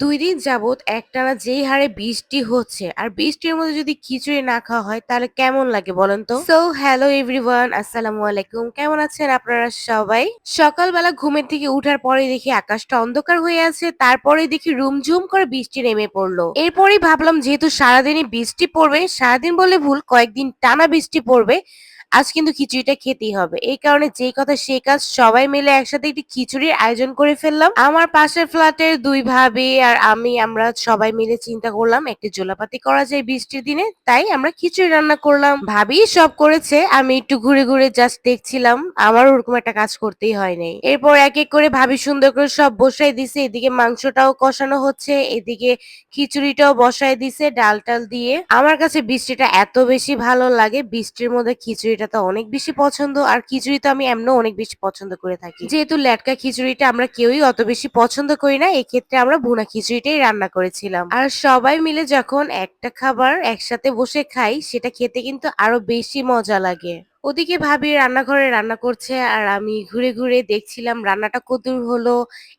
দুই দিন যাবত একটানা যেই হারে বৃষ্টি হচ্ছে, আর বৃষ্টির মধ্যে যদি খিচুড়ি না খাওয়া হয়, তাহলে কেমন লাগে বলেন তো? সো হ্যালো এভরিওয়ান আসসালামু আলাইকুম। কেমন আছেন আপনারা সবাই? সকালবেলা ঘুমের থেকে উঠার পরে দেখি আকাশটা অন্ধকার হয়ে আছে তারপরে দেখি রুমঝুম করে বৃষ্টি নেমে পড়ল। এরপরেই ভাবলাম, যেহেতু সারাদিনই বৃষ্টি পড়বে, সারাদিন বলে ভুল, কয়েকদিন টানা বৃষ্টি পড়বে আজ কিন্তু খিচুড়িটা খেতেই হবে। এই কারণে যেই কথা সেই কাজ সবাই মিলে একসাথে একটি খিচুড়ির আয়োজন করে ফেললাম। আমার পাশের ফ্ল্যাটের দুই ভাবি আর আমি আমরা সবাই মিলে চিন্তা করলাম একটি জোলাপাতি করা যায় বৃষ্টির দিনে, তাই আমরা খিচুড়ি রান্না করলাম। ভাবি সব করেছে, আমি একটু ঘুরে ঘুরে জাস্ট দেখছিলাম আমার ওরকম একটা কাজ করতেই হয় নাই এরপর এক এক করে ভাবি সুন্দর করে সব বসাই দিছে, এদিকে মাংসটাও কষানো হচ্ছে, এদিকে খিচুড়িটাও বসাই দিছে ডাল টাল দিয়ে। আমার কাছে বৃষ্টিটা এত বেশি ভালো লাগে, বৃষ্টির মধ্যে খিচুড়িটা তো অনেক বেশি পছন্দ, আর খিচুড়ি তো আমি এমনও অনেক বেশি পছন্দ করে থাকি। যেহেতু ল্যাটকা খিচুড়িটা আমরা কেউই অত বেশি পছন্দ করি না, এক্ষেত্রে আমরা ভুনা খিচুড়িটাই রান্না করেছিলাম। আর সবাই মিলে যখন একটা খাবার একসাথে বসে খাই, সেটা খেতে কিন্তু আরও বেশি মজা লাগে। ওদিকে ভাবি রান্নাঘরে রান্না করছে আর আমি ঘুরে ঘুরে দেখছিলাম রান্নাটা কতদূর হলো।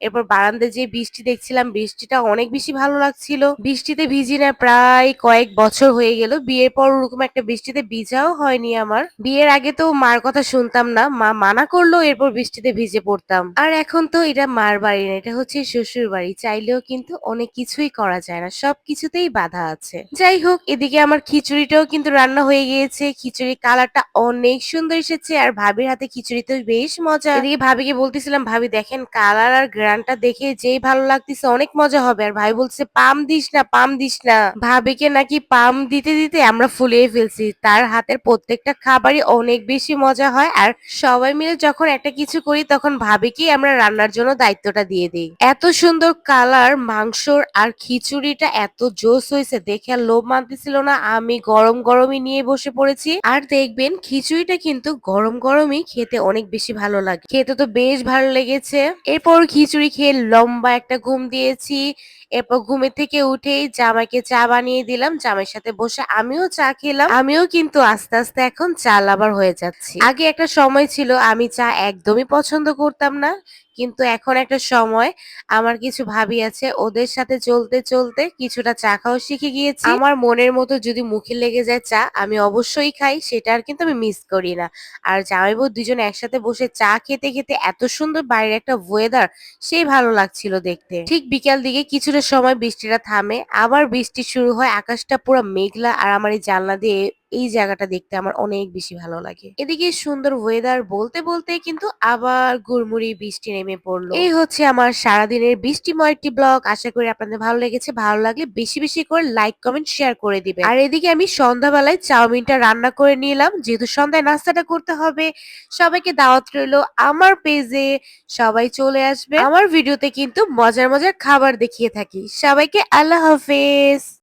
এরপর বারান্দায় যে বৃষ্টি দেখছিলাম, বৃষ্টিটা অনেক বেশি ভালো লাগছিল। বৃষ্টিতে ভিজি না, প্রায় কয়েক বছর হয়ে গেল। বিয়ের পর ওরকম একটা বৃষ্টিতে ভিজাও হয়নি আমার। বিয়ের আগে তো মার কথা শুনতাম না, মা মানা করল এরপর বৃষ্টিতে ভিজে পড়তাম। আর এখন তো এটা মার বাড়ি না, এটা হচ্ছে শ্বশুর বাড়ি। চাইলেও কিন্তু অনেক কিছুই করা যায় না, সব কিছুতেই বাধা আছে। যাই হোক, এদিকে আমার খিচুড়িটাও কিন্তু রান্না হয়ে গিয়েছে। খিচুড়ির কালারটা অনেক সুন্দর এসেছে আর ভাবির হাতে খিচুড়ি তো বেশ মজা। এদিকে ভাবিকে বলতেছিলাম, ভাবি, দেখেন কালার আর গ্রানটা দেখে যেই ভালো লাগতেছে অনেক মজা হবে। আর ভাই বলছে, পাম দিস না, পাম দিস না। ভাবিকে নাকি পাম দিতে দিতে আমরা ফুলিয়ে ফেলছি। তার হাতের প্রত্যেকটা খাবারই অনেক বেশি মজা হয় আর সবাই মিলে যখন একটা কিছু করি, তখন ভাবিকেই আমরা রান্নার জন্য দায়িত্বটা দিয়ে দিই। এত সুন্দর কালার, মাংসর আর খিচুড়িটা এত জোস হয়েছে, দেখে আর লোভ মানতেছিল না। আমি গরম গরমই নিয়ে বসে পড়েছি। আর দেখবেন খিচুড়িটা কিন্তু গরম গরমই খেতে অনেক বেশি ভালো লাগে। খেতে তো বেশ ভালো লেগেছে। এরপর খিচুড়ি খেয়ে লম্বা একটা ঘুম দিয়েছি। এরপর ঘুমের থেকে উঠেই জামাইকে চা বানিয়ে দিলাম। জামাইয়ের সাথে বসে আমিও চা খেলাম। আমিও কিন্তু আস্তে আস্তে এখন চা লাভার হয়ে যাচ্ছি। আগে একটা সময় ছিল আমি চা একদমই পছন্দ করতাম না। কিন্তু এখন একটা সময় আমার কিছু ভাবি আছে, ওদের সাথে চলতে চলতে কিছুটা চা খাওয়া শিখে গিয়েছি। আমার মনের মতো যদি মুখে লেগে যায় চা, আমি অবশ্যই খাই, সেটা আর কিন্তু আমি মিস করি না। আর জামাই বউ দুজন একসাথে বসে চা খেতে খেতে এত সুন্দর বাইরে একটা ওয়েদার সেই ভালো লাগছিল দেখতে। ঠিক বিকাল দিকে কিছুটা সময় বৃষ্টিটা থামে, আবার বৃষ্টি শুরু হয়, আকাশটা পুরো মেঘলা আর আমার এই জানলা দিয়ে এই জায়গাটা দেখতে আমার অনেক বেশি ভালো লাগে। এদিকে সুন্দর ওয়েদার বলতে বলতে কিন্তু আবার গুড়মুড়ি বৃষ্টি নেমে পড়ল। এই হচ্ছে আমার সারাদিনের বৃষ্টিময় একটি ব্লগ। আশা করি আপনাদের ভালো লেগেছে। ভালো লাগলে বেশি বেশি করে লাইক কমেন্ট শেয়ার করে দিবে আর এদিকে আমি সন্ধ্যাবেলায় চাউমিনটা রান্না করে নিলাম। যেহেতু সন্ধ্যায় নাস্তাটা করতে হবে, সবাইকে দাওয়াত রইল আমার পেজে সবাই চলে আসবে। আমার ভিডিওতে কিন্তু মজার মজার খাবার দেখিয়ে থাকি। সবাইকে আল্লাহ হাফেজ।